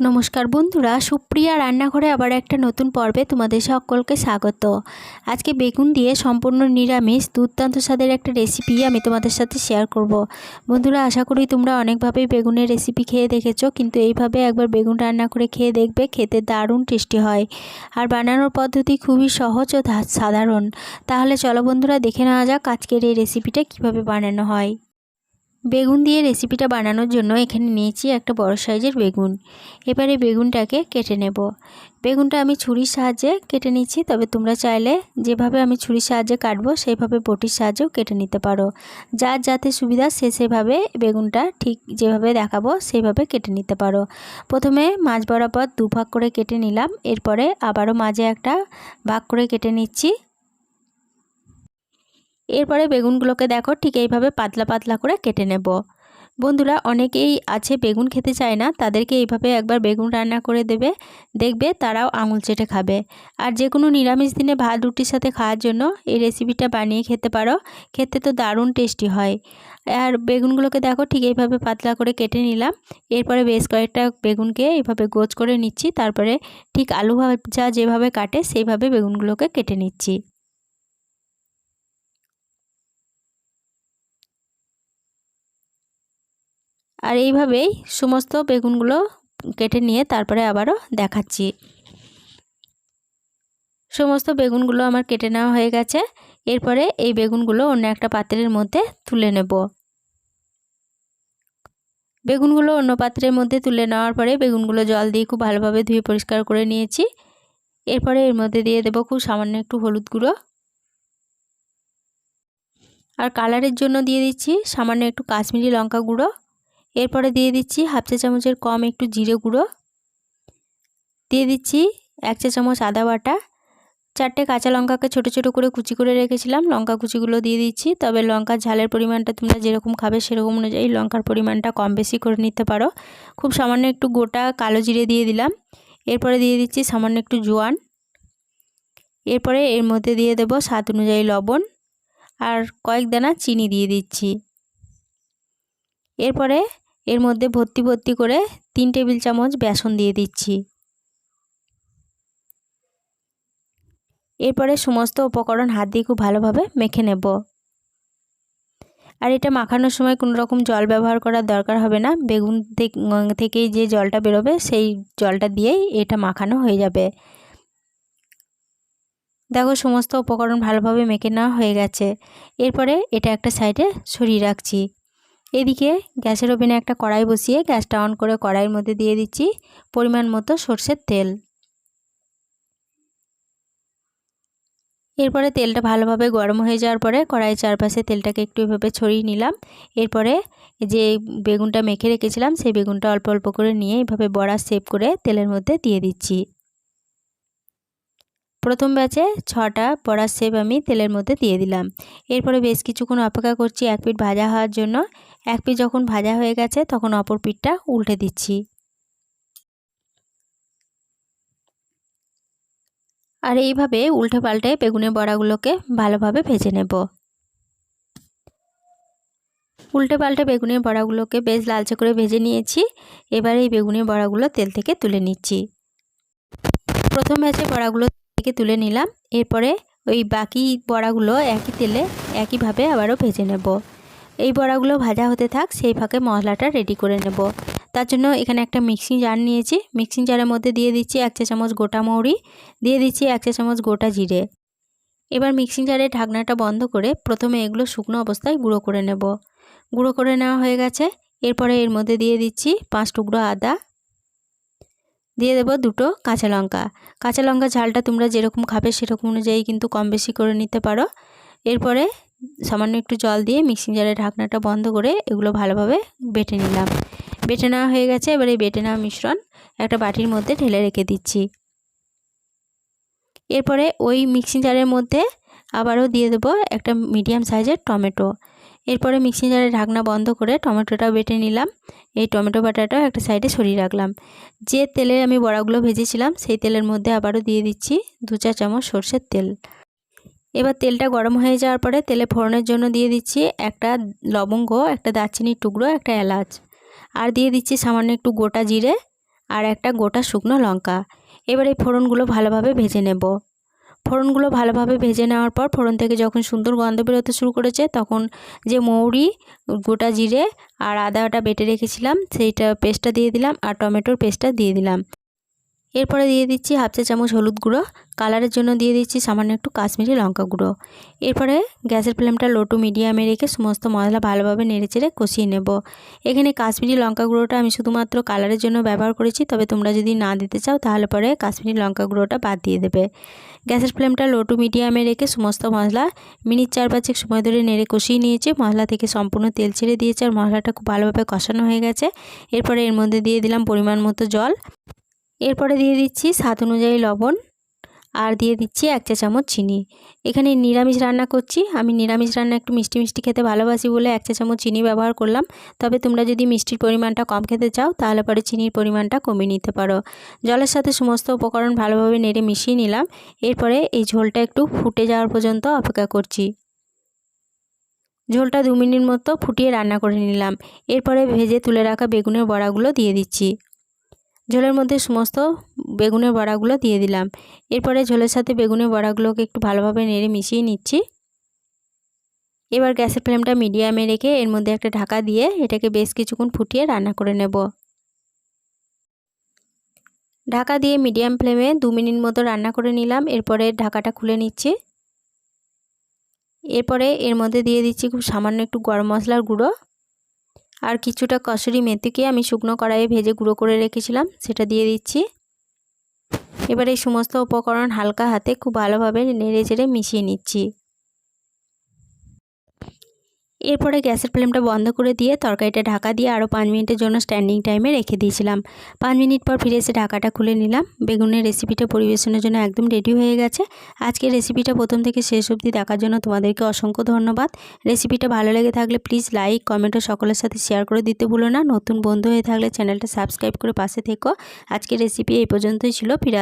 নমস্কার বন্ধুরা, সুপ্রিয়া রান্নাঘরে আবার একটা নতুন পর্বে তোমাদের সকলকে স্বাগত। আজকে বেগুন দিয়ে সম্পূর্ণ নিরামিষ দুর্দান্ত স্বাদের একটা রেসিপি আমি তোমাদের সাথে শেয়ার করব। বন্ধুরা, আশা করি তোমরা অনেকভাবেই বেগুনের রেসিপি খেয়ে দেখেছ, কিন্তু এইভাবে একবার বেগুন রান্না করে খেয়ে দেখবে, খেতে দারুণ টেস্টি হয়। আর বানানোর পদ্ধতি খুবই সহজ ও সাধারণ। তাহলে চলো বন্ধুরা, দেখে নেওয়া যাক আজকের এই রেসিপিটা কীভাবে বানানো হয়। বেগুন দিয়ে রেসিপিটা বানানোর জন্য এখানে নিয়েছি একটা বড় সাইজের বেগুন। এবারে বেগুনটাকে কেটে নেব। বেগুনটা আমি ছুরির সাহায্যে কেটে নিচ্ছি, তবে তোমরা চাইলে যেভাবে আমি ছুরির সাহায্যে কাটবো, সেইভাবে বটির সাহায্যেও কেটে নিতে পারো। যার যাতে সুবিধা, সে সেভাবে বেগুনটা ঠিক যেভাবে দেখাবো, সেইভাবে কেটে নিতে পারো। প্রথমে মাছ বরাবর দু ভাগ করে কেটে নিলাম। এরপরে আবারও মাঝে একটা ভাগ করে কেটে নিচ্ছি। এরপরে বেগুনগুলোকে দেখো ঠিক এইভাবে পাতলা পাতলা করে কেটে নেব। বন্ধুরা, অনেকেই আছে বেগুন খেতে চায় না, তাদেরকে এইভাবে একবার বেগুন রান্না করে দেবে, দেখবে তারাও আঙুল চেটে খাবে। আর যে কোনো নিরামিষ দিনে ভাত, রুটির সাথে খাওয়ার জন্য এই রেসিপিটা বানিয়ে খেতে পারো, খেতে তো দারুণ টেস্টি হয়। আর বেগুনগুলোকে দেখো ঠিক এইভাবে পাতলা করে কেটে নিলাম, এরপরে বেশ কয়েকটা বেগুনকে এইভাবে গোজ করে নিচ্ছি, তারপরে ঠিক আলু ভাজা যেভাবে কাটে সেইভাবে বেগুনগুলোকে কেটে নিচ্ছি। আর এইভাবেই সমস্ত বেগুনগুলো কেটে নিয়ে তারপরে আবারও দেখাচ্ছি। সমস্ত বেগুনগুলো আমার কেটে নেওয়া হয়ে গেছে। এরপরে এই বেগুনগুলো অন্য একটা পাত্রের মধ্যে তুলে নেব। বেগুনগুলো অন্য পাত্রের মধ্যে তুলে নেওয়ার পরে বেগুনগুলো জল দিয়ে খুব ভালোভাবে ধুয়ে পরিষ্কার করে নিয়েছি। এরপরে এর মধ্যে দিয়ে দেবো খুব সামান্য একটু হলুদ গুঁড়ো। আর কালারের জন্য দিয়ে দিচ্ছি সামান্য একটু কাশ্মীরি লঙ্কা গুঁড়ো। এরপরে দিয়ে দিচ্ছি হাফ চা চামচের কম একটু জিরে গুঁড়ো। দিয়ে দিচ্ছি এক চা চামচ আদা বাটা। চারটে কাঁচা লঙ্কাকে ছোট ছোট করে কুচি করে রেখেছিলাম। লঙ্কা কুচিগুলো দিয়ে দিচ্ছি। তবে লঙ্কার ঝালের পরিমাণটা তোমরা যেরকম খাবে সেরকম অনুযায়ী লঙ্কার পরিমাণটা কম বেশি করে নিতে পারো। খুব সামান্য একটু গোটা কালো জিরে দিয়ে দিলাম। এরপরে দিয়ে দিচ্ছি সামান্য একটু জোয়ান। এরপরে এর মধ্যে দিয়ে দেব স্বাদ অনুযায়ী লবণ। আর কয়েক দানা চিনি দিয়ে দিচ্ছি। এরপরে এর মধ্যে ভর্তি ভর্তি করে তিন টেবিল চামচ বেসন দিয়ে দিচ্ছি। এরপরে সমস্ত উপকরণ হাত দিয়ে খুব ভালোভাবে মেখে নেব। আর এটা মাখানোর সময় কোনো রকম জল ব্যবহার করার দরকার হবে না। বেগুন থেকেই যে জলটা বেরোবে সেই জলটা দিয়েই এটা মাখানো হয়ে যাবে। দেখো সমস্ত উপকরণ ভালোভাবে মেখে নেওয়া হয়ে গেছে। এরপরে এটা একটা সাইডে সরিয়ে রাখছি। এদিকে গ্যাসের ওভেনে একটা কড়াই বসিয়ে গ্যাসটা অন করে কড়াইয়ের মধ্যে দিয়ে দিচ্ছি পরিমাণ মতো সর্ষের তেল। এরপরে তেলটা ভালোভাবে গরম হয়ে যাওয়ার পরে কড়াইয়ের চারপাশে তেলটাকে একটু এভাবে ছড়িয়ে নিলাম। এরপরে যে বেগুনটা মেখে রেখেছিলাম সেই বেগুনটা অল্প অল্প করে নিয়ে এভাবে বড়া সেপ করে তেলের মধ্যে দিয়ে দিচ্ছি। প্রথম ব্যাচে ছটা বড়ার সেপ আমি তেলের মধ্যে দিয়ে দিলাম। এরপরে বেশ কিছুক্ষণ অপেক্ষা করছি এক পিঠ ভাজা হওয়ার জন্য। এক পিঠ যখন ভাজা হয়ে গেছে, তখন অপর পিঠটা উল্টে দিচ্ছি। আর এইভাবে উল্টে পাল্টে বেগুনের বড়াগুলোকে ভালোভাবে ভেজে নেব। উল্টে পাল্টে বেগুনের বড়াগুলোকে বেশ লালচে করে ভেজে নিয়েছি। এবার এই বেগুনের বড়াগুলো তেল থেকে তুলে নিচ্ছি। প্রথম ব্যাচে বড়াগুলো থেকে তুলে নিলাম। এরপরে ওই বাকি বড়াগুলো একই তেলে একইভাবে আবারও ভেজে নেব। এই বড়াগুলো ভাজা হতে থাক, সেই ফাঁকে মশলাটা রেডি করে নেব। তার জন্য এখানে একটা মিক্সিং জার নিয়েছি। মিক্সিং জারের মধ্যে দিয়ে দিচ্ছি এক চা চামচ গোটা মৌরি, দিয়ে দিচ্ছি এক চা চামচ গোটা জিরে। এবার মিক্সিং জারের ঢাকনাটা বন্ধ করে প্রথমে এগুলো শুকনো অবস্থায় গুঁড়ো করে নেব। গুঁড়ো করে নেওয়া হয়ে গেছে। এরপরে এর মধ্যে দিয়ে দিচ্ছি পাঁচ টুকরো আদা। দিয়ে দেবো দুটো কাঁচা লঙ্কা। কাঁচা লঙ্কা ঝালটা তোমরা যেরকম খাবে সেরকম অনুযায়ী কিন্তু কম বেশি করে নিতে পারো। এরপরে সামান্য একটু জল দিয়ে মিক্সিং জারের ঢাকনাটা বন্ধ করে এগুলো ভালোভাবে বেটে নিলাম। বেটে নেওয়া হয়ে গেছে, এবার এই বেটে নেওয়া মিশ্রণ একটা বাটির মধ্যে ঢেলে রেখে দিচ্ছি। এরপরে ওই মিক্সিং জারের মধ্যে আবারও দিয়ে দেবো একটা মিডিয়াম সাইজের টমেটো। এরপরে মিক্সিং জারের ঢাকনা বন্ধ করে টমেটোটা বেটে নিলাম। এই টমেটো বাটাটাও একটা সাইডে সরিয়ে রাখলাম। যে তেলে আমি বড়াগুলো ভেজেছিলাম, সেই তেলের মধ্যে আবারও দিয়ে দিচ্ছি দু চা চামচ সর্ষের তেল। এবার তেলটা গরম হয়ে যাওয়ার পরে তেলে ফোড়নের জন্য দিয়ে দিচ্ছি একটা লবঙ্গ, একটা দারচিনির টুকরো, একটা এলাচ। আর দিয়ে দিচ্ছি সামান্য একটু গোটা জিরে আর একটা গোটা শুকনো লঙ্কা। এবার এই ফোড়নগুলো ভালোভাবে ভেজে নেব। ফোড়নগুলো ভালোভাবে ভেজে নেওয়ার পর ফোড়ন থেকে যখন সুন্দর গন্ধ বেরোতে শুরু করেছে, তখন যে মৌরি, গোটা জিরে আর আদাটা বেটে রেখেছিলাম, সেইটা পেস্টটা দিয়ে দিলাম আর টমেটোর পেস্টটা দিয়ে দিলাম। এরপরে দিয়ে দিচ্ছি হাফ চা চামচ হলুদ গুঁড়ো। কালারের জন্য দিয়ে দিচ্ছি সামান্য একটু কাশ্মীরি লঙ্কা গুঁড়ো। এরপরে গ্যাসের ফ্লেমটা লো টু মিডিয়ামে রেখে সমস্ত মশলা ভালোভাবে নেড়েচেড়ে কষিয়ে নেব। এখানে কাশ্মীরি লঙ্কা গুঁড়োটা আমি শুধুমাত্র কালারের জন্য ব্যবহার করেছি, তবে তোমরা যদি না দিতে চাও তাহলে পরে কাশ্মীরি লঙ্কা গুঁড়োটা বাদ দিয়ে দেবে। গ্যাসের ফ্লেমটা লো টু মিডিয়ামে রেখে সমস্ত মশলা মিনিট চার পাঁচেক সময় ধরে নেড়ে কষিয়ে নিয়েছি। মশলা থেকে সম্পূর্ণ তেল ছেড়ে দিয়েছে আর মশলাটা খুব ভালোভাবে কষানো হয়ে গেছে। এরপরে এর মধ্যে দিয়ে দিলাম পরিমাণ মতো জল। এরপরে দিয়ে দিচ্ছি স্বাদ অনুযায়ী লবণ আর দিয়ে দিচ্ছি এক চা চামচ চিনি। এখানে নিরামিষ রান্না করছি। আমি নিরামিষ রান্না একটু মিষ্টি মিষ্টি খেতে ভালোবাসি বলে এক চা চামচ চিনি ব্যবহার করলাম। তবে তোমরা যদি মিষ্টির পরিমাণটা কম খেতে চাও, তাহলে পরে চিনির পরিমাণটা কমিয়ে নিতে পারো। জলের সাথে সমস্ত উপকরণ ভালোভাবে নেড়ে মিশিয়ে নিলাম। এরপরে এই ঝোলটা একটু ফুটে যাওয়ার পর্যন্ত অপেক্ষা করছি। ঝোলটা দু মিনিট মতো ফুটিয়ে রান্না করে নিলাম। এরপরে ভেজে তুলে রাখা বেগুনের বড়াগুলো দিয়ে দিচ্ছি। ঝোলের মধ্যে সমস্ত বেগুনের বড়াগুলো দিয়ে দিলাম। এরপরে ঝোলের সাথে বেগুনের বড়াগুলোকে একটু ভালোভাবে নেড়ে মিশিয়ে নিচ্ছি। এবার গ্যাসের ফ্লেমটা মিডিয়ামে রেখে এর মধ্যে একটা ঢাকা দিয়ে এটাকে বেশ কিছুক্ষণ ফুটিয়ে রান্না করে নেব। ঢাকা দিয়ে মিডিয়াম ফ্লেমে দু মিনিট মতো রান্না করে নিলাম। এরপরে ঢাকাটা খুলে নিচ্ছি। এরপরে এর মধ্যে দিয়ে দিচ্ছি খুব সামান্য একটু গরম মশলার গুঁড়ো। আর কিছুটা কসুরি মেথিকে আমি শুকনো কড়াইয়ে ভেজে গুঁড়ো করে রেখেছিলাম, সেটা দিয়ে দিচ্ছি। এবার এই সমস্ত উপকরণ হালকা হাতে খুব ভালোভাবে নেড়ে চেড়ে মিশিয়ে নিচ্ছি। এরপরে গ্যাসের ফ্লেমটা বন্ধ করে দিয়ে তরকারিটা ঢাকা দিয়ে আরও পাঁচ মিনিটের জন্য স্ট্যান্ডিং টাইমে রেখে দিয়েছিলাম। পাঁচ মিনিট পর ফিরে এসে ঢাকাটা খুলে নিলাম। বেগুনের রেসিপিটা পরিবেশনের জন্য একদম রেডি হয়ে গেছে। আজকের রেসিপিটা প্রথম থেকে শেষ অবধি দেখার জন্য তোমাদেরকে অসংখ্য ধন্যবাদ। রেসিপিটা ভালো লেগে থাকলে প্লিজ লাইক কমেন্ট ও সকলের সাথে শেয়ার করে দিতে ভুলো না। নতুন বন্ধু হয়ে থাকলে চ্যানেলটা সাবস্ক্রাইব করে পাশে থেকো। আজকের রেসিপি এই পর্যন্তই ছিল। ফিরে